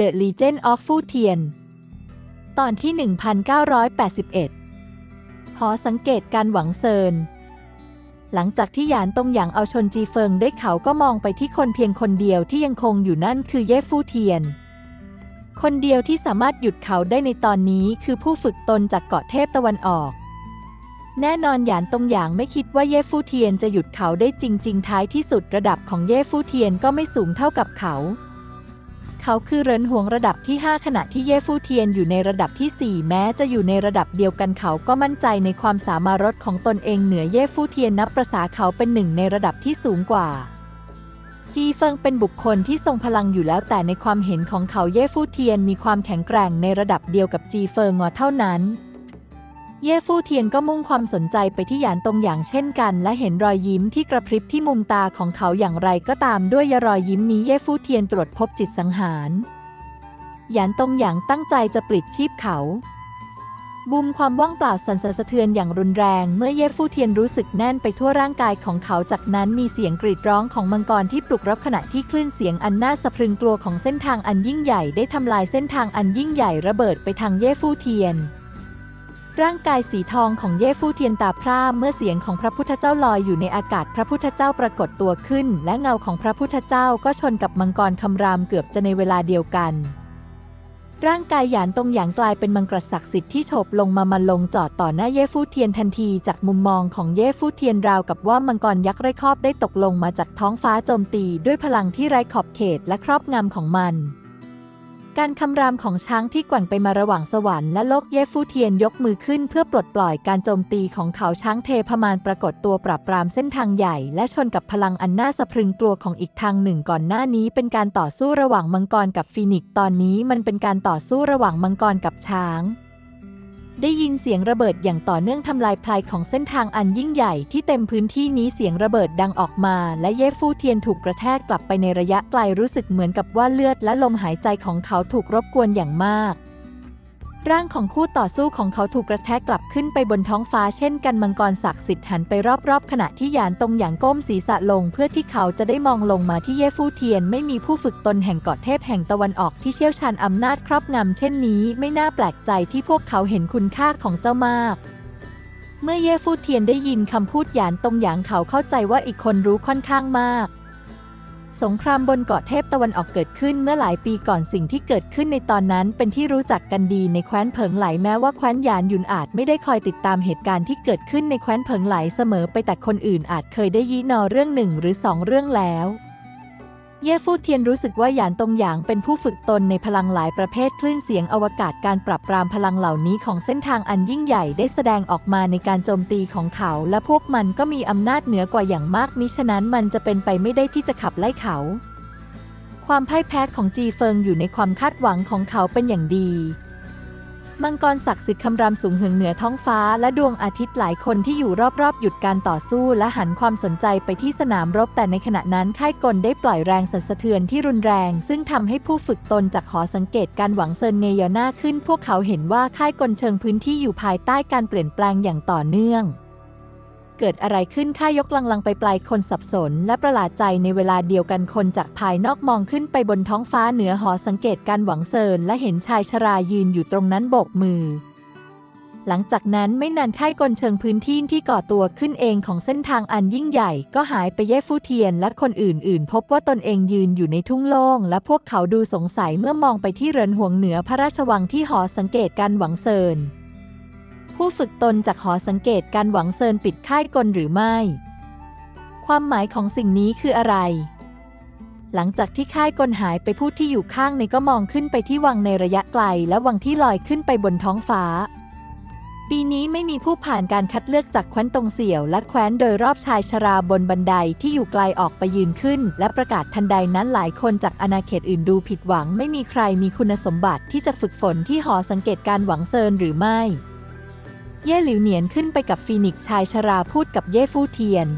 The Legend of Fu Tian ตอนที่ 1981 หอสังเกตการหวังเซิน หลังจากที่หยานตงหยางเอาชนจีเฟิงได้เขาก็มองไปที่คนเพียงคนเดียวที่ยังคงอยู่นั่นคือเย่ฟู่เทียน คนเดียวที่สามารถหยุดเขาได้ในตอนนี้คือผู้ฝึกตนจากเกาะเทพตะวันออก แน่นอนหยานตงหยางไม่คิดว่าเย่ฟู่เทียนจะหยุดเขาได้จริง ๆ ท้ายที่สุดระดับของเย่ฟู่เทียนก็ไม่สูงเท่ากับเขา เขาคือเรินหวงระดับที่ 5 ขณะที่เย่ฟู่เทียนอยู่ในระดับที่ 4 แม้จะอยู่ในระดับเดียวกันเขาก็มั่นใจในความสามารถของตนเองเหนือเย่ฟู่เทียนนับประษาเขาเป็นหนึ่งในระดับที่สูงกว่าจีเฟิงเป็นบุคคลที่ทรงพลังอยู่แล้วแต่ในความเห็นของเขาเย่ฟู่เทียนมีความแข็งแกร่งในระดับเดียวกับจีเฟิงเท่านั้น เย่ฟู่เทียนก็มุ่งความสนใจไปที่หยานตงอย่างเช่นกัน และเห็นรอยยิ้มที่กระพริบที่มุมตาของเขาอย่างไรก็ตามด้วยรอยยิ้มนี้เย่ฟู่เทียนตรวจพบจิตสังหาร หยานตงอย่างตั้งใจจะปลิดชีพเขา บุมความว่างเปล่าสั่นสะเทือนอย่างรุนแรงเมื่อเย่ฟู่เทียนรู้สึกแน่นไปทั่วร่างกายของเขาจากนั้นมีเสียงกรีดร้องของมังกรที่ปลุกรับขณะที่คลื่นเสียงอันน่าสะพรึงกลัวของเส้นทางอันยิ่งใหญ่ได้ทำลายเส้นทางอันยิ่งใหญ่ระเบิดไปทางเย่ฟู่เทียน ร่างกายสีทองของเย่ฟู่เทียนตาพร่าเมื่อเสียงของพระพุทธเจ้าลอยอยู่ในอากาศพระพุทธเจ้าปรากฏตัวขึ้น และเงาของพระพุทธเจ้าก็ชนกับมังกรคำรามเกือบจะในเวลาเดียวกัน ร่างกายหยานตรงหยางกลายเป็นมังกรศักดิ์สิทธิ์ที่โฉบลงมามันลงจอดต่อหน้าเย่ฟู่เทียนทันทีจากมุมมองของเย่ฟู่เทียนราวกับว่ามังกรยักษ์ไร้ครอบได้ตกลงมาจากท้องฟ้าโจมตีด้วยพลังที่ไร้ขอบเขตและครอบงำของมัน การคำรามของช้างที่แกว่งไปมาระหว่างสวรรค์และโลกเย่ฟูเทียนยกมือขึ้นเพื่อปลดปล่อยการโจมตีของเขาช้างเทพมานปรากฏตัวปราบปรามเส้นทางใหญ่ และชนกับพลังอันน่าสะพรึงกลัวของอีกทางหนึ่งก่อนหน้านี้เป็นการต่อสู้ระหว่างมังกรกับฟีนิกซ์ตอนนี้มันเป็นการต่อสู้ระหว่างมังกรกับช้าง ได้ยินเสียงระเบิดอย่างต่อเนื่องทำลายพลายของเส้นทางอันยิ่งใหญ่ที่เต็มพื้นที่นี้เสียงระเบิดดังออกมา และเย่ฟู่เทียนถูกกระแทกกลับไปในระยะไกลรู้สึกเหมือนกับว่าเลือดและลมหายใจของเขาถูกรบกวนอย่างมาก ร่างของคู่ต่อสู้ของเขาถูกกระแทกกลับขึ้นไปบนท้องฟ้าเช่นกันมังกรศักดิ์สิทธิ์หันไปรอบๆ ขณะที่หยานตรงอย่างก้มศีรษะลง เพื่อที่เขาจะได้มองลงมาที่เย่ฟู่เทียน ไม่มีผู้ฝึกตนแห่งเกาะเทพแห่งตะวันออกที่เชี่ยวชาญอำนาจครอบงำเช่นนี้ ไม่น่าแปลกใจที่พวกเขาเห็นคุณค่าของเจ้ามากเมื่อเย่ฟู่เทียนได้ยินคำพูดหยานตรงอย่างเขาเข้าใจว่าอีกคนรู้ค่อนข้างมาก สงครามบนเกาะเทพตะวันออกเกิดขึ้นเมื่อหลายปีก่อนสิ่งที่เกิดขึ้นในตอนนั้นเป็นที่รู้จักกันดีในแคว้นเผิงไหลแม้ว่าแคว้นหยานยุนอาจไม่ได้คอยติดตามเหตุการณ์ที่เกิดขึ้นในแคว้นเผิงไหลเสมอไปแต่คนอื่นอาจเคยได้ยินอเรื่องหนึ่งหรือสองเรื่องแล้ว เย่ฟู่เทียนรู้สึกว่าหยานตงหยางเป็นผู้ฝึกตนในพลังหลายประเภทคลื่นเสียงอวกาศการปรับปรามพลังเหล่านี้ของเส้นทางอันยิ่งใหญ่ได้แสดงออกมาในการโจมตีของเขา และพวกมันก็มีอำนาจเหนือกว่าอย่างมากมิฉะนั้นมันจะเป็นไปไม่ได้ที่จะขับไล่เขา ความพ่ายแพ้ของจีเฟิงอยู่ในความคาดหวังของเขาเป็นอย่างดี มังกรศักดิ์สิทธิ์คำรามสูงเหิงเหนือท้องฟ้าและดวงอาทิตย์หลายคนที่อยู่รอบๆ หยุดการต่อสู้และหันความสนใจไปที่สนามรบแต่ในขณะนั้นค่ายกลได้ปล่อยแรงสั่นสะเทือนที่รุนแรง ซึ่งทำให้ผู้ฝึกตนจากหอสังเกตการหวังเซินเนยอน่าขึ้น พวกเขาเห็นว่าค่ายกลเชิงพื้นที่อยู่ภายใต้การเปลี่ยนแปลงอย่างต่อเนื่อง เกิดอะไรขึ้นข้ายกลังลังไปปลายคนสับสน และประหลาดใจในเวลาเดียวกันคนจากภายนอกมองขึ้นไปบนท้องฟ้าเหนือหอสังเกตการหวังเซินและเห็นชายชรายืนอยู่ตรงนั้นโบกมือ หลังจากนั้นไม่นานค่ายกลเชิงพื้นที่ที่ก่อตัวขึ้นเองของเส้นทางอันยิ่งใหญ่ ก็หายไปเย่ฟู่เทียนและคนอื่นๆ พบว่าตนเองยืนอยู่ในทุ่งโล่งและพวกเขาดูสงสัยเมื่อมองไปที่เรือนห่วงเหนือพระราชวังที่หอสังเกตการหวังเซิน ผู้ฝึกตนจากหอสังเกตการหวังเซินปิดค่ายกลหรือไม่ ความหมายของสิ่งนี้คืออะไร หลังจากที่ค่ายกลหายไปผู้ที่อยู่ข้างในก็มองขึ้นไปที่วังในระยะไกล และวังที่ลอยขึ้นไปบนท้องฟ้า ปีนี้ไม่มีผู้ผ่านการคัดเลือกจากแคว้นตรงเสี่ยว และแคว้นโดยรอบชายชราบนบันไดที่อยู่ไกลออกไปยืนขึ้น และประกาศทันใดนั้นหลายคนจากอาณาเขตอื่นดูผิดหวัง ไม่มีใครมีคุณสมบัติที่จะฝึกฝนที่หอสังเกตการหวังเซินหรือไม่ เย่หลิวเหนียนขึ้นไปกับฟีนิกชายชราพูดกับเย่ฟู่เทียน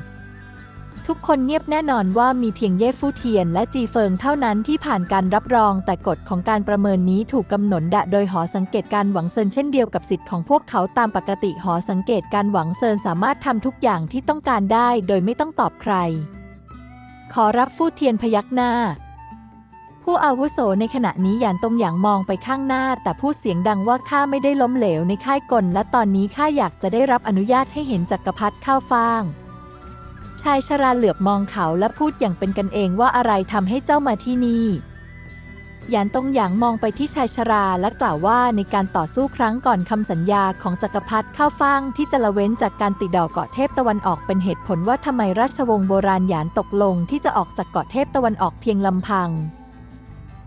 ทุกคนเงียบแน่นอนว่ามีเพียงเย่ฟู่เทียนและจีเฟิงเท่านั้นที่ผ่านการรับรอง แต่กฎของการประเมินนี้ถูกกำหนดดะโดยหอสังเกตการหวังเซินเช่นเดียวกับสิทธิ์ของพวกเขาตามปกติหอสังเกตการหวังเซินสามารถทำทุกอย่างที่ต้องการได้ โดยไม่ต้องตอบใคร ขอรับฟู่เทียนพยักหน้า ผู้อาวุโสในขณะนี้หยานตงหยางมองไปข้างหน้า แต่พูดเสียงดังว่าข้าไม่ได้ล้มเหลวในค่ายกล และตอนนี้ข้าอยากจะได้รับอนุญาตให้เห็นจักรพรรดิข้าวฟ่าง ชายชราเหลือบมองเขาและพูดอย่างเป็นกันเองว่าอะไรทำให้เจ้ามาที่นี่หยานตงหยางมองไปที่ชายชราและกล่าวว่าในการต่อสู้ครั้งก่อนคำสัญญาของจักรพรรดิข้าวฟ่างที่จะละเว้นจากการติดดอกเกาะเทพตะวันออกเป็นเหตุผลว่าทำไมราชวงศ์โบราณหยานตกลงที่จะออกจากเกาะเทพตะวันออกเพียงลำพัง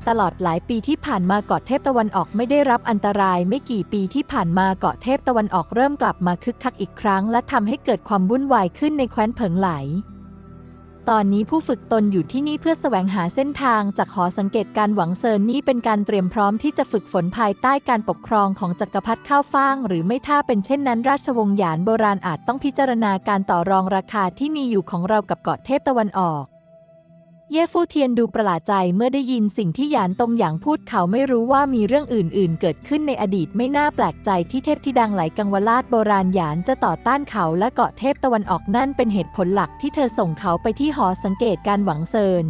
ตลอดหลายปีที่ผ่านมาเกาะเทพตะวันออกไม่ได้รับอันตราย ไม่กี่ปีที่ผ่านมาเกาะเทพตะวันออกเริ่มกลับมาคึกคักอีกครั้ง และทำให้เกิดความวุ่นวายขึ้นในแคว้นเผิงไหล ตอนนี้ผู้ฝึกตนอยู่ที่นี่เพื่อแสวงหาเส้นทางจากหอสังเกตการหวังเซินนี่เป็นการเตรียมพร้อมที่จะฝึกฝนภายใต้การปกครองของจักรพรรดิข้าวฟ่าง หรือไม่ถ้าเป็นเช่นนั้น ราชวงศ์หยานโบราณอาจต้องพิจารณาการต่อรองราคาที่มีอยู่ของเรากับเกาะเทพตะวันออก เย่ฟู่เทียนดูประหลาดใจเมื่อได้ยินสิ่งที่หยานตงหยางพูดเขาไม่รู้ว่ามีเรื่องอื่น ๆ เกิดขึ้นในอดีตไม่น่าแปลกใจที่เทพธิดังไหลกังวลาดโบราณหยานจะต่อต้านเขาและเกาะเทพตะวันออกนั่นเป็นเหตุผลหลักที่เธอส่งเขาไปที่หอสังเกตการหวังเซิน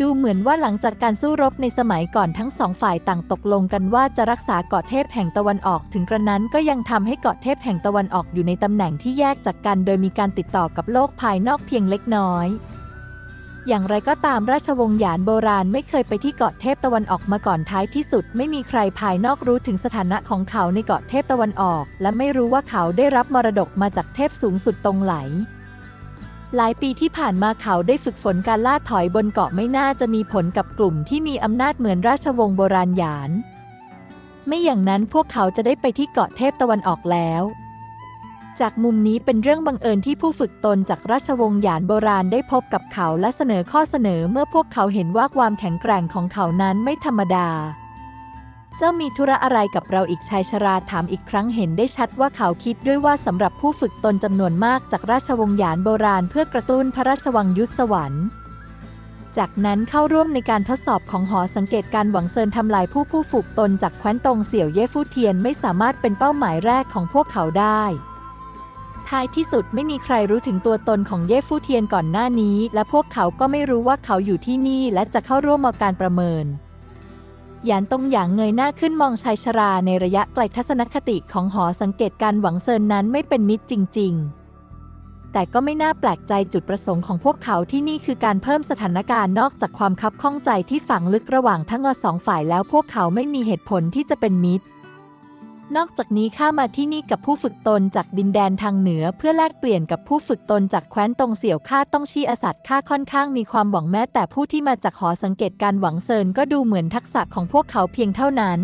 ดูเหมือนว่าหลังจากการสู้รบในสมัยก่อนทั้งสองฝ่ายต่างตกลงกันว่าจะรักษาเกาะเทพแห่งตะวันออกถึงกระนั้นก็ยังทำให้เกาะเทพแห่งตะวันออกอยู่ในตำแหน่งที่แยกจากกัน โดยมีการติดต่อกับโลกภายนอกเพียงเล็กน้อย อย่างไรก็ตามราชวงศ์หยานโบราณไม่เคยไปที่เกาะเทพตะวันออกมาก่อนท้ายที่สุด ไม่มีใครภายนอกรู้ถึงสถานะของเขาในเกาะเทพตะวันออก และไม่รู้ว่าเขาได้รับมรดกมาจากเทพสูงสุดตรงไหล หลายปีที่ผ่านมาเขาได้ฝึกฝนการล่าถอยบนเกาะไม่น่าจะมีผลกับกลุ่มที่มีอำนาจเหมือนราชวงศ์โบราณหยาน ไม่อย่างนั้นพวกเขาจะได้ไปที่เกาะเทพตะวันออกแล้ว จากมุมนี้เป็นเรื่องบังเอิญที่ผู้ฝึกตนจากราชวงศ์หยานโบราณได้พบกับเขาและเสนอข้อเสนอเมื่อพวกเขาเห็นว่าความแข็งแกร่งของเขานั้นไม่ธรรมดา เจ้ามีธุระอะไรกับเราอีกชายชราถามอีกครั้งเห็นได้ชัดว่าเขาคิดด้วยว่าสำหรับผู้ฝึกตนจำนวนมากจากราชวงศ์หยานโบราณเพื่อกระตุ้นพระราชวังยุทธสวรรค์จากนั้นเข้าร่วมในการทดสอบของหอสังเกตการหวังเซินทำลายผู้ผู้ฝึกตนจากแคว้นตงเสี่ยวเย่ฟู่เทียนไม่สามารถเป็นเป้าหมายแรกของพวกเขาได้ ท้ายที่สุดไม่มีใครรู้ถึงตัวตนของเย่ฟู่เทียนก่อนหน้านี้ และพวกเขาก็ไม่รู้ว่าเขาอยู่ที่นี่และจะเข้าร่วมมาการประเมินหยานตงหยางเงยหน้าขึ้นมองชายชราในระยะไกลทัศนคติของหอสังเกตการหวังเซินนั้นไม่เป็นมิตรจริง ๆ แต่ก็ไม่น่าแปลกใจจุดประสงค์ของพวกเขาที่นี่คือการเพิ่มสถานการณ์นอกจากความคับข้องใจที่ฝังลึกระหว่างทั้งสองฝ่ายแล้วพวกเขาไม่มีเหตุผลที่จะเป็นมิตร นอกจากนี้ข้ามาที่นี่กับผู้ฝึกตนจากดินแดนทางเหนือ เพื่อแลกเปลี่ยนกับผู้ฝึกตนจากแคว้นตงเสี่ยวข้าต้องชี้อสัตข้าค่อนข้างมีความหวังแม้แต่ผู้ที่มาจากหอสังเกตการหวังเซินก็ดูเหมือนทักษะของพวกเขาเพียงเท่านั้น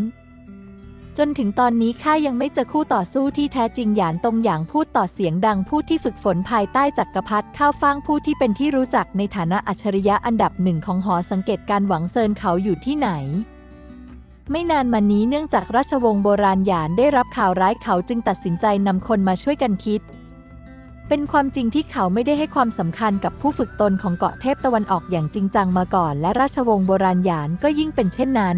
จนถึงตอนนี้ข้ายังไม่เจอคู่ต่อสู้ที่แท้จริงหยานตรงหยางพูดต่อเสียงดังผู้ที่ฝึกฝนภายใต้จักรพรรดิข้าวฟ่างผู้ที่เป็นที่รู้จักในฐานะอัจฉริยะอันดับหนึ่งของหอสังเกตการหวังเซินเขาอยู่ที่ไหน ไม่นานมานี้เนื่องจากราชวงศ์โบราณหยานได้รับข่าวร้ายเขาจึงตัดสินใจนำคนมาช่วยกันคิด เป็นความจริงที่เขาไม่ได้ให้ความสำคัญกับผู้ฝึกตนของเกาะเทพตะวันออกอย่างจริงจังมาก่อน และราชวงศ์โบราณหยานก็ยิ่งเป็นเช่นนั้น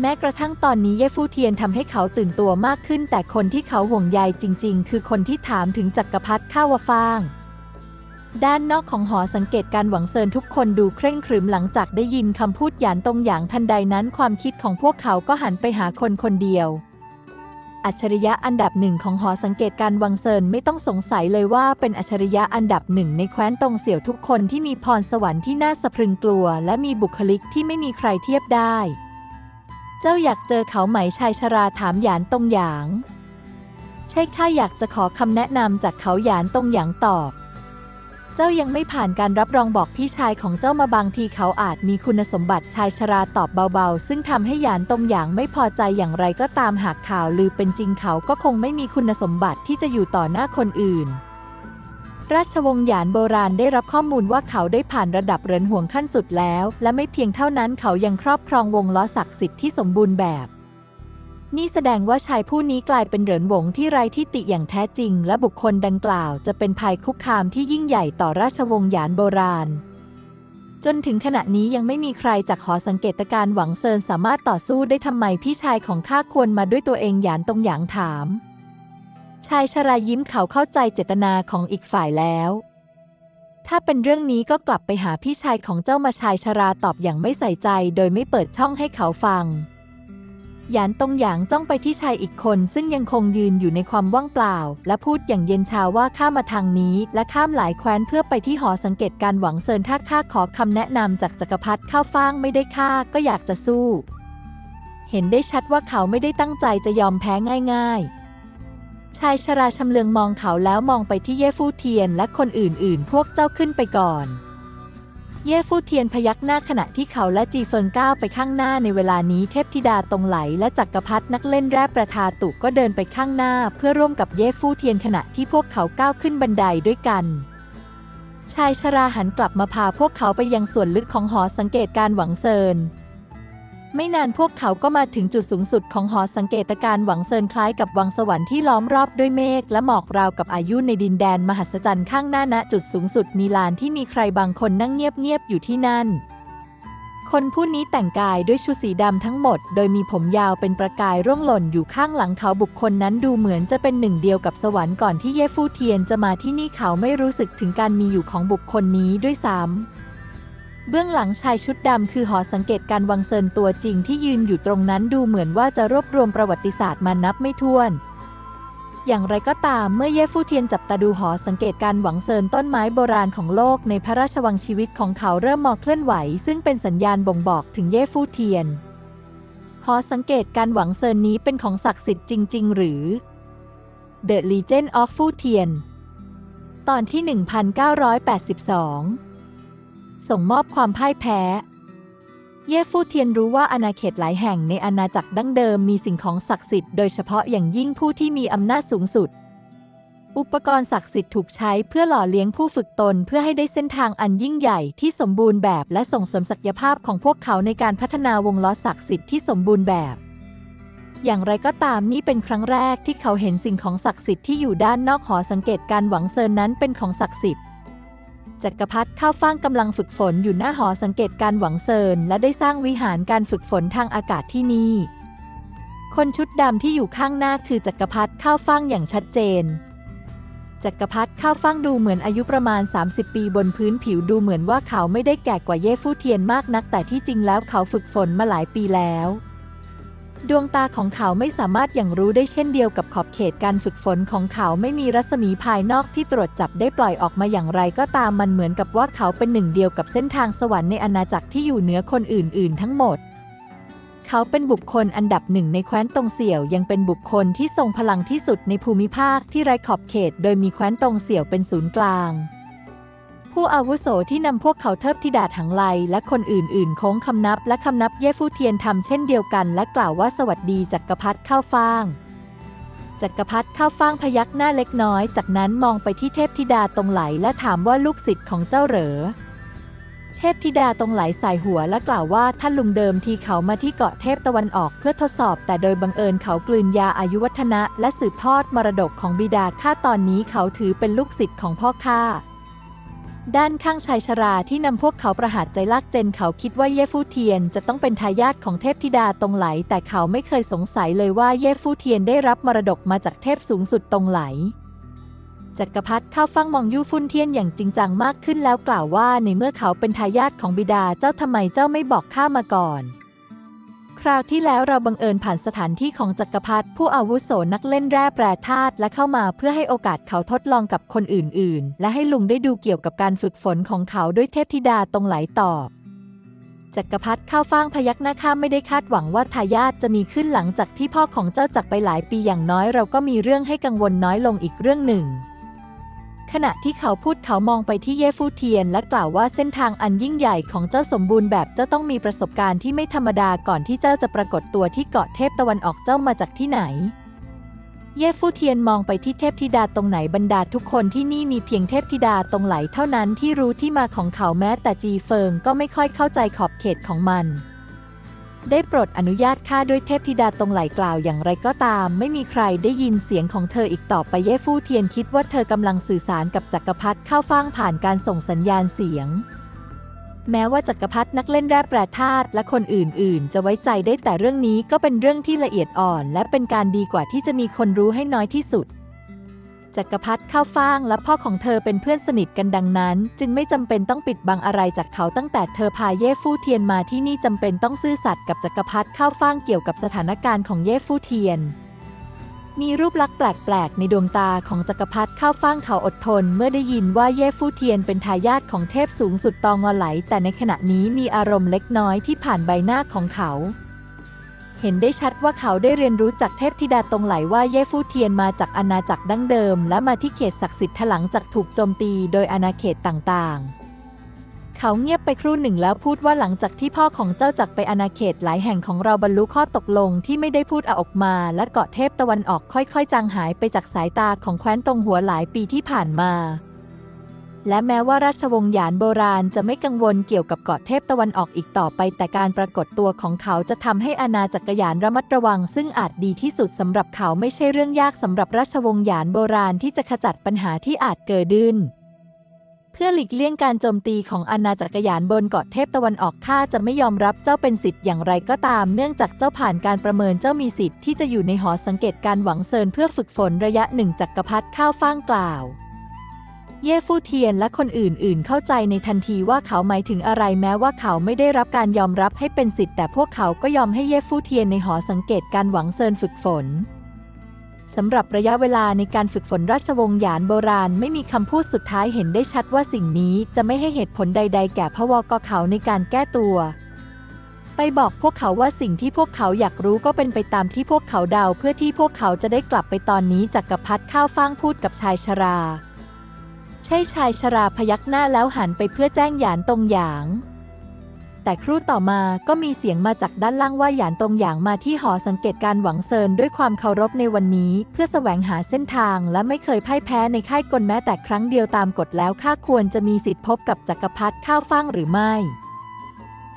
แม้กระทั่งตอนนี้เย่ฟู่เทียนทำให้เขาตื่นตัวมากขึ้น แต่คนที่เขาห่วงใยจริง ๆ คือคนที่ถามถึงจักรพรรดิข้าวฟ่าง ด้านนอกของหอสังเกตการหวังเซินทุกคนดูเคร่งครึมหลังจากได้ยินคำพูดหยานตรงอย่างทันใดนั้นความคิดของพวกเขาก็หันไปหาคนคนเดียว อัจฉริยะอันดับหนึ่งของหอสังเกตการวังเซินไม่ต้องสงสัยเลยว่าเป็นอัจฉริยะอันดับหนึ่งในแคว้นตงเสี่ยวทุกคนที่มีพรสวรรค์ที่น่าสะพรึงกลัว และมีบุคลิกที่ไม่มีใครเทียบได้ เจ้าอยากเจอเขาไหมชายชราถามหยานตงหยาง ใช่ข้าอยากจะขอคำแนะนำจากเขาหยานตงหยางตอบ เจ้ายังไม่ผ่านการรับรองบอกพี่ชายของเจ้ามาบางทีเขาอาจมีคุณสมบัติชายชราตอบเบาๆ ซึ่งทำให้หยานตงหยางไม่พอใจอย่างไรก็ตามหากข่าวลือเป็นจริงเขาก็คงไม่มีคุณสมบัติที่จะอยู่ต่อหน้าคนอื่น ราชวงศ์หยานโบราณได้รับข้อมูลว่าเขาได้ผ่านระดับเหรินห่วงขั้นสุดแล้ว และไม่เพียงเท่านั้นเขายังครอบครองวงล้อศักดิ์สิทธิ์ที่สมบูรณ์แบบ นี่แสดงว่าชายผู้นี้กลายเป็นเหรินหวงที่ไร้ที่ติอย่างแท้จริง และบุคคลดังกล่าวจะเป็นภัยคุกคามที่ยิ่งใหญ่ต่อราชวงศ์หยานโบราณ จนถึงขณะนี้ยังไม่มีใครจากหอสังเกตการหวังเซินสามารถต่อสู้ได้ทำไมพี่ชายของข้าควรมาด้วยตัวเองหยานตรงหยางถาม ชายชรายิ้มเขาเข้าใจเจตนาของอีกฝ่ายแล้ว ถ้าเป็นเรื่องนี้ก็กลับไปหาพี่ชายของเจ้ามาชายชราตอบอย่างไม่ใส่ใจ โดยไม่เปิดช่องให้เขาฟัง หยานตงหยางจ้องไปที่ชายอีกคน ซึ่งยังคงยืนอยู่ในความว่างเปล่า และพูดอย่างเย็นชาว่าข้ามาทางนี้ และข้ามหลายแคว้นเพื่อไปที่หอสังเกตการหวังเซินถ้าข้าขอคำแนะนำจากจักรพรรดิข้าวฟ่างไม่ได้ข้าก็อยากจะสู้ เห็นได้ชัดว่าเขาไม่ได้ตั้งใจจะยอมแพ้ง่ายๆ ชายชราชำเลืองมองเขาแล้วมองไปที่เย่ฟู่เทียนและคนอื่นๆ พวกเจ้าขึ้นไปก่อน เย่ฟู่เทียนพยักหน้าขณะที่เขาและจีเฟิงก้าวไปข้างหน้าในเวลานี้เทพธิดาตรงไหลและจักรพรรดินักเล่นแร่ประทาตุก็เดินไปข้างหน้า เพื่อร่วมกับเย่ฟู่เทียนขณะที่พวกเขาก้าวขึ้นบันไดด้วยกัน ชายชราหันกลับมาพาพวกเขาไปยังส่วนลึกของหอสังเกตการหวังเซิน ไม่นานพวกเขาก็มาถึงจุดสูงสุดของหอสังเกตการหวังเซินคล้ายกับวังสวรรค์ที่ล้อมรอบด้วยเมฆและหมอกราวกับอายุในดินแดนมหัศจรรย์ข้างหน้าณจุดสูงสุดมีลานที่มีใครบางคนนั่งเงียบๆอยู่ที่นั่น คนผู้นี้แต่งกายด้วยชุดสีดำทั้งหมด โดยมีผมยาวเป็นประกายร่วงหล่นอยู่ข้างหลังเขาบุคคลนั้นดูเหมือนจะเป็นหนึ่งเดียวกับสวรรค์ก่อนที่เย่ฟูเทียนจะมาที่นี่เขาไม่รู้สึกถึงการมีอยู่ของบุคคลนี้ด้วยซ้ำ เบื้องหลังชายชุดดำคือหอสังเกตการวังเซินตัวจริงที่ยืนอยู่ตรงนั้นดูเหมือนว่าจะรวบรวมประวัติศาสตร์มานับไม่ถ้วน อย่างไรก็ตามเมื่อเย่ฟู่เทียนจับตาดูหอสังเกตการหวังเซินต้นไม้โบราณของโลกในพระราชวังชีวิตของเขาเริ่มมอเคลื่อนไหว ซึ่งเป็นสัญญาณบ่งบอกถึงเย่ฟู่เทียน หอสังเกตการหวังเซินนี้เป็นของศักดิ์สิทธิ์จริง ๆ หรือ The Legend of ฟู่เทียนตอนที่ 1982 ส่งมอบความพ่ายแพ้ เย่ฟู่เทียนรู้ว่าอาณาเขตหลายแห่งในอาณาจักรดั้งเดิมมีสิ่งของศักดิ์สิทธิ์โดยเฉพาะอย่างยิ่งผู้ที่มีอำนาจสูงสุด อุปกรณ์ศักดิ์สิทธิ์ถูกใช้เพื่อหล่อเลี้ยงผู้ฝึกตนเพื่อให้ได้เส้นทางอันยิ่งใหญ่ที่สมบูรณ์แบบและส่งเสริมศักยภาพของพวกเขาในการพัฒนาวงล้อศักดิ์สิทธิ์ที่สมบูรณ์แบบอย่างไรก็ตามนี่เป็นครั้งแรกที่เขาเห็นสิ่งของศักดิ์สิทธิ์ที่อยู่ด้านนอกหอสังเกตการหวังเซินนั้นเป็นของศักดิ์สิทธิ์ จักรพรรดิข้าวฟ่างกำลังฝึกฝนอยู่หน้าหอสังเกตการหวังเซินและได้สร้างวิหารการฝึกฝนทางอากาศที่นี่ คนชุดดำที่อยู่ข้างหน้าคือจักรพรรดิข้าวฟ่างอย่างชัดเจน จักรพรรดิข้าวฟ่างดูเหมือนอายุประมาณ 30 ปีบนพื้นผิวดูเหมือนว่าเขาไม่ได้แก่กว่าเย่ฟู่เทียนมากนัก แต่ที่จริงแล้วเขาฝึกฝนมาหลายปีแล้ว ดวงตาของเขาไม่สามารถอย่างรู้ได้เช่นเดียวกับขอบเขตการฝึกฝนของเขาไม่มีรัศมีภายนอกที่ตรวจจับได้ปล่อยออกมาอย่างไรก็ตามมันเหมือนกับว่าเขาเป็นหนึ่งเดียวกับเส้นทางสวรรค์ในอาณาจักรที่อยู่เหนือคนอื่น ๆ ทั้งหมด เขาเป็นบุคคลอันดับหนึ่งในแคว้นตงเสี่ยวยังเป็นบุคคลที่ทรงพลังที่สุดในภูมิภาคที่ไร้ขอบเขต โดยมีแคว้นตงเสี่ยวเป็นศูนย์กลาง ผู้อาวุโสที่นำพวกเขาเทิบธิดาถังไลและคนอื่นๆ โค้งคำนับและคำนับเย่ฟู่เทียนทำเช่นเดียวกัน และกล่าวว่าสวัสดีจักรพรรดิข้าวฟ่างจักรพรรดิข้าวฟ่างพยักหน้าเล็กน้อย จากนั้นมองไปที่เทพธิดาตรงไหลและถามว่าลูกศิษย์ของเจ้าเหรอ เทพธิดาตรงไหลสายหัวและกล่าวว่าท่านลุงเดิมทีเขามาที่เกาะเทพตะวันออกเพื่อทดสอบ แต่โดยบังเอิญเขากลืนยาอายุวัฒนะ และสืบทอดมรดกของบิดาข้าตอนนี้เขาถือเป็นลูกศิษย์ของพ่อข้า ด้านข้างชายชราที่นำพวกเขาประหารใจลากเจนเขาคิดว่าเย่ฟู่เทียนจะต้องเป็นทายาทของเทพธิดาตรงไหล แต่เขาไม่เคยสงสัยเลยว่าเย่ฟู่เทียนได้รับมรดกมาจากเทพสูงสุดตรงไหลจักรพรรดิเข้าฟังมองยู่ฟุ่นเทียนอย่างจริงจังมากขึ้นแล้วกล่าวว่าในเมื่อเขาเป็นทายาทของบิดาเจ้าทำไมเจ้าไม่บอกข้ามาก่อน ราวที่แล้วเราบังเอิญผ่านสถานที่ของจักรพรรดิผู้อาวุโสนักเล่นแร่แปรธาตุและเข้ามาเพื่อให้โอกาสเขาทดลองกับคนอื่นๆ และให้ลุงได้ดูเกี่ยวกับการฝึกฝนของเขาด้วยเทพธิดาตรงไหลตอบจักรพรรดิข้าวฟ่างพยักหน้าข้ามไม่ได้คาดหวังว่าทายาทจะมีขึ้นหลังจากที่พ่อของเจ้าจากไปหลายปีอย่างน้อยเราก็มีเรื่องให้กังวลน้อยลงอีกเรื่องหนึ่ง ขณะที่เขาพูดเขามองไปที่เย่ฟู่เทียน และกล่าวว่าเส้นทางอันยิ่งใหญ่ของเจ้าสมบูรณ์แบบเจ้าต้องมีประสบการณ์ที่ไม่ธรรมดาก่อนที่เจ้าจะปรากฏตัวที่เกาะเทพตะวันออกเจ้ามาจากที่ไหน เย่ฟู่เทียนมองไปที่เทพธิดาตรงไหนบรรดาทุกคนที่นี่มีเพียงเทพธิดาตรงไหลเท่านั้นที่รู้ที่มาของเขาแม้แต่จีเฟิงก็ไม่ค่อยเข้าใจขอบเขตของมัน ได้โปรดอนุญาตข้าด้วยเทพธิดาตรงไหลกล่าวอย่างไรก็ตาม ไม่มีใครได้ยินเสียงของเธออีกต่อไปเย่ฟู่เทียนคิดว่าเธอกำลังสื่อสารกับจักรพรรดิเข้าฟ่างผ่านการส่งสัญญาณเสียง แม้ว่าจักรพรรดินักเล่นแร่แปรธาตุและคนอื่น ๆ จะไว้ใจได้แต่เรื่องนี้ก็เป็นเรื่องที่ละเอียดอ่อน และเป็นการดีกว่าที่จะมีคนรู้ให้น้อยที่สุด จักรพรรดิข้าวฟ่างและพ่อของเธอเป็นเพื่อนสนิทกันดังนั้น จึงไม่จำเป็นต้องปิดบังอะไรจากเขาตั้งแต่เธอพาเย่ฟู่เทียนมาที่นี่จำเป็นต้องซื่อสัตย์กับจักรพรรดิข้าวฟ่างเกี่ยวกับสถานการณ์ของเย่ฟู่เทียนมีรูปลักษณ์แปลกๆ ในดวงตาของจักรพรรดิข้าวฟ่างเขาอดทน เมื่อได้ยินว่าเย่ฟู่เทียนเป็นทายาทของเทพสูงสุดตองอไหล แต่ในขณะนี้มีอารมณ์เล็กน้อยที่ผ่านใบหน้าของเขา เห็นได้ชัดว่าเขาได้เรียนรู้จากเทพธิดาตรงไหลว่าเย่ฟู่เทียนมาจากอาณาจักรดั้งเดิม และมาที่เขตศักดิ์สิทธิ์หลังจากถูกโจมตีโดยอาณาเขตต่างๆ เขาเงียบไปครู่หนึ่งแล้วพูดว่าหลังจากที่พ่อของเจ้าจากไปอาณาเขตหลายแห่งของเราบรรลุข้อตกลงที่ไม่ได้พูดอออกมา และเกาะเทพตะวันออกค่อยๆ จางหายไปจากสายตาของแคว้นตรงหัวหลายปีที่ผ่านมา และแม้ว่าราชวงศ์หยานโบราณจะไม่กังวลเกี่ยวกับเกาะเทพตะวันออกอีกต่อไป แต่การปรากฏตัวของเขาจะทำให้อาณาจักรยานระมัดระวัง ซึ่งอาจดีที่สุดสำหรับเขาไม่ใช่เรื่องยากสำหรับราชวงศ์หยานโบราณที่จะขจัดปัญหาที่อาจเกิดขึ้นเพื่อหลีกเลี่ยงการโจมตีของอาณาจักรยานบนเกาะเทพตะวันออกข้าจะไม่ยอมรับเจ้าเป็นสิทธิ์อย่างไรก็ตาม เนื่องจากเจ้าผ่านการประเมินเจ้ามีสิทธิ์ที่จะอยู่ในหอสังเกตการหวังเซินเพื่อฝึกฝนระยะหนึ่งจักรพรรดิข้าวฟ่างกล่าว เย่ฟู่เทียนและคนอื่นๆ เข้าใจในทันทีว่าเขาหมายถึงอะไรแม้ว่าเขาไม่ได้รับการยอมรับให้เป็นสิทธิ์แต่พวกเขาก็ยอมให้เย่ฟู่เทียนในหอสังเกตการหวังเซินฝึกฝนสำหรับระยะเวลาในการฝึกฝนราชวงศ์หยานโบราณไม่มีคำพูดสุดท้ายเห็นได้ชัดว่าสิ่งนี้จะไม่ให้เหตุผลใด ๆ แก่พระวกเขาในการแก้ตัว ไปบอกพวกเขาว่าสิ่งที่พวกเขาอยากรู้ก็เป็นไปตามที่พวกเขาเดาเพื่อที่พวกเขาจะได้กลับไปตอนนี้จักรพรรดิข้าวฟ่างพูดกับชายชรา ใช่ชายชราพยักหน้าแล้วหันไปเพื่อแจ้งหยานตรงหยาง แต่ครู่ต่อมาก็มีเสียงมาจากด้านล่างว่าหยานตรงหยางมาที่หอสังเกตการหวังเซินด้วยความเคารพในวันนี้ เพื่อแสวงหาเส้นทางและไม่เคยพ่ายแพ้ในค่ายกลแม้แต่ครั้งเดียวตามกฎแล้วข้าควรจะมีสิทธิพบกับจักรพรรดิข้าวฟ่างหรือไม่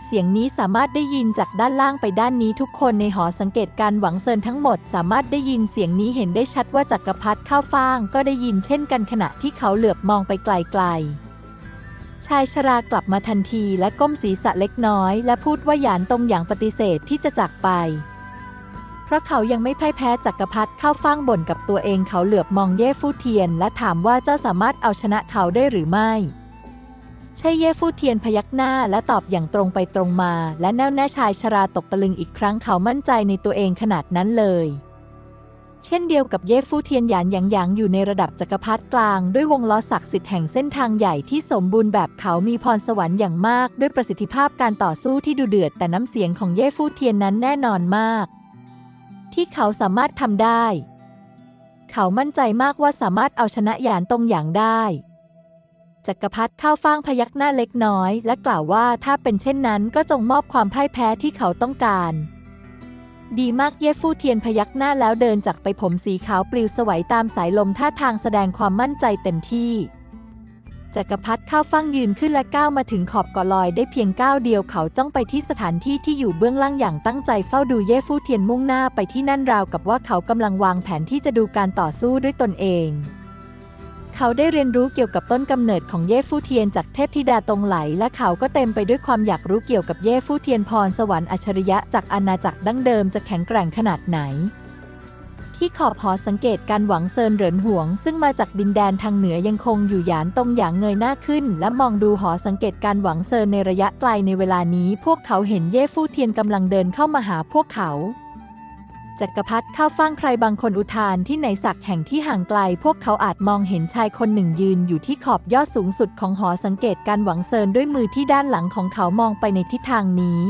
เสียงนี้สามารถได้ยินจากด้านล่างไปด้านนี้ทุกคนในหอสังเกตการหวังเซินทั้งหมด สามารถได้ยินเสียงนี้เห็นได้ชัดว่าจักรพรรดิข้าวฟ่างก็ได้ยินเช่นกันขณะที่เขาเหลือบมองไปไกลๆ ชายชรากลับมาทันทีและก้มศีรษะเล็กน้อย และพูดว่าหยานตรงอย่างปฏิเสธที่จะจากไป เพราะเขายังไม่พ่ายแพ้จักรพรรดิข้าวฟ่างบ่นกับตัวเองเขาเหลือบมองเย่ฟู่เทียน และถามว่าเจ้าสามารถเอาชนะเขาได้หรือไม่ ใช่เย่ฟู่เทียนพยักหน้าและตอบอย่างตรงไปตรงมา และแน่วแน่ชายชราตกตะลึงอีกครั้งเขามั่นใจในตัวเองขนาดนั้นเลย เช่นเดียวกับเย่ฟู่เทียนหยานหยางหยางอยู่ในระดับจักรพรรดิกลาง ด้วยวงล้อศักดิ์สิทธิ์แห่งเส้นทางใหญ่ที่สมบูรณ์แบบเขามีพรสวรรค์อย่างมาก ด้วยประสิทธิภาพการต่อสู้ที่ดูเดือด แต่น้ำเสียงของเย่ฟู่เทียนนั้นแน่นอนมาก ที่เขาสามารถทำได้ เขามั่นใจมากว่าสามารถเอาชนะหยานตรงหยางได้ จักรพรรดิข้าวฟ่างพยักหน้าเล็กน้อย และกล่าวว่าถ้าเป็นเช่นนั้นก็จงมอบความพ่ายแพ้ที่เขาต้องการ ดีมากเย่ฟู่เทียนพยักหน้าแล้วเดินจากไปผมสีขาวปลิวสวัยตามสายลมท่าทางแสดงความมั่นใจเต็มที่จักรพรรดิข้าวฟ่างยืนขึ้นและก้าวมาถึงขอบเกาะลอยได้เพียงก้าวเดียวเขาจ้องไปที่สถานที่ที่อยู่เบื้องล่างอย่างตั้งใจเฝ้าดูเย่ฟู่เทียนมุ่งหน้าไปที่นั่นราวกับว่าเขากำลังวางแผนที่จะดูการต่อสู้ด้วยตนเอง เขาได้เรียนรู้เกี่ยวกับต้นกำเนิดของเย่ฟู่เทียนจากเทพธิดาตรงไหล และเขาก็เต็มไปด้วยความอยากรู้เกี่ยวกับเย่ฟู่เทียนพรสวรรค์อัจฉริยะจากอาณาจักรดั้งเดิมจะแข็งแกร่งขนาดไหน ที่ขอบหอสังเกตการหวังเซินเหรินหวง ซึ่งมาจากดินแดนทางเหนือยังคงอยู่หยานตรงอย่างเงยหน้าขึ้น และมองดูหอสังเกตการหวังเซินในระยะไกลในเวลานี้ พวกเขาเห็นเย่ฟู่เทียนกำลังเดินเข้ามาหาพวกเขา จักรพรรดิข้าฟ่งใครบางคนอุทานที่ไหนสักแห่งที่ห่างไกล พวกเขาอาจมองเห็นชายคนหนึ่งยืนอยู่ที่ขอบยอดสูงสุดของหอสังเกตการหวังเซินด้วยมือที่ด้านหลังของเขามองไปในทิศทางนี้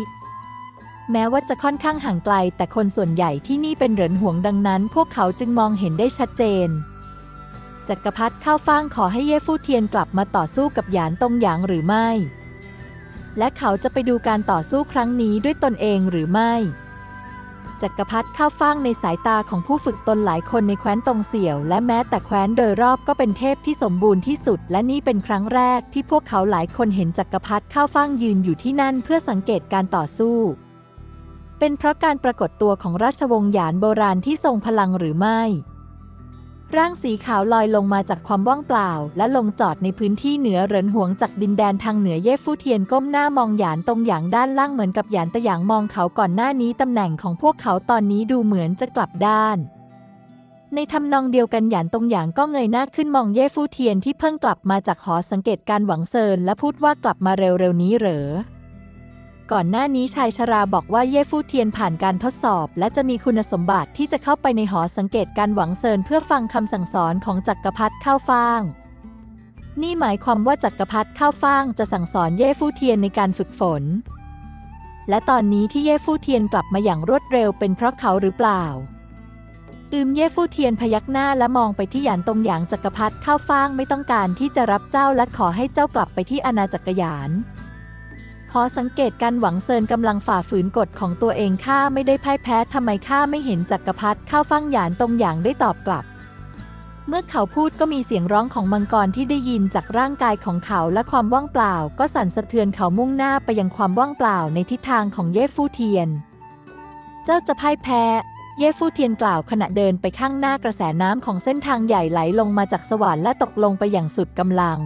แม้ว่าจะค่อนข้างห่างไกล แต่คนส่วนใหญ่ที่นี่เป็นเหรินห่วงดังนั้น พวกเขาจึงมองเห็นได้ชัดเจน จักรพรรดิข้าวฟ่างขอให้เย่ฟู่เทียนกลับมาต่อสู้กับหยานตงหยางหรือไม่ และเขาจะไปดูการต่อสู้ครั้งนี้ด้วยตนเองหรือไม่ จักรพรรดิข้าวฟ่างในสายตาของผู้ฝึกตนหลายคนในแคว้นตงเสี่ยว และแม้แต่แคว้นโดยรอบก็เป็นเทพที่สมบูรณ์ที่สุด และนี่เป็นครั้งแรกที่พวกเขาหลายคนเห็นจักรพรรดิข้าวฟ่างยืนอยู่ที่นั่นเพื่อสังเกตการต่อสู้ เป็นเพราะการปรากฏตัวของราชวงศ์หยานโบราณที่ทรงพลังหรือไม่ ร่างสีขาวลอยลงมาจากความว่างเปล่า และลงจอดในพื้นที่เหนือเหรินหวงจากดินแดนทางเหนือเย่ฟู่เทียนก้มหน้ามองหยานตรงหยางด้านล่างเหมือนกับหยานตะหยางมองเขาก่อนหน้านี้ตำแหน่งของพวกเขาตอนนี้ดูเหมือนจะกลับด้าน ในทำนองเดียวกันหยานตรงหยางก็เงยหน้าขึ้นมองเย่ฟู่เทียนที่เพิ่งกลับมาจากหอสังเกตการหวังเซินและพูดว่ากลับมาเร็วๆนี้เหรอ ก่อนหน้านี้ชายชราบอกว่าเย่ฟู่เทียนผ่านการทดสอบ และจะมีคุณสมบัติที่จะเข้าไปในหอสังเกตการหวังเซินเพื่อฟังคำสั่งสอนของจักรพรรดิข้าวฟ่าง นี่หมายความว่าจักรพรรดิข้าวฟ่างจะสั่งสอนเย่ฟู่เทียนในการฝึกฝน และตอนนี้ที่เย่ฟู่เทียนกลับมาอย่างรวดเร็วเป็นเพราะเขาหรือเปล่าอืมเย่ฟู่เทียนพยักหน้าและมองไปที่หยานตงหยางจักรพรรดิข้าวฟ่างไม่ต้องการที่จะรับเจ้าและขอให้เจ้ากลับไปที่อาณาจักรยาน หอสังเกตการหวังเซินกำลังฝ่าฝืนกฎของตัวเองข้าไม่ได้พ่ายแพ้ทำไมข้าไม่เห็นจักรพรรดิข้าฟ่งหยานตรงหยางได้ตอบกลับ เมื่อเขาพูดก็มีเสียงร้องของมังกรที่ได้ยินจากร่างกายของเขาและความว่างเปล่า ก็สั่นสะเทือนเขามุ่งหน้าไปยังความว่างเปล่าในทิศทางของเย่ฟู่เทียน เจ้าจะพ่ายแพ้เย่ฟู่เทียนกล่าวขณะเดินไปข้างหน้ากระแสน้ำของเส้นทางใหญ่ไหลลงมาจากสวรรค์และตกลงไปอย่างสุดกำลัง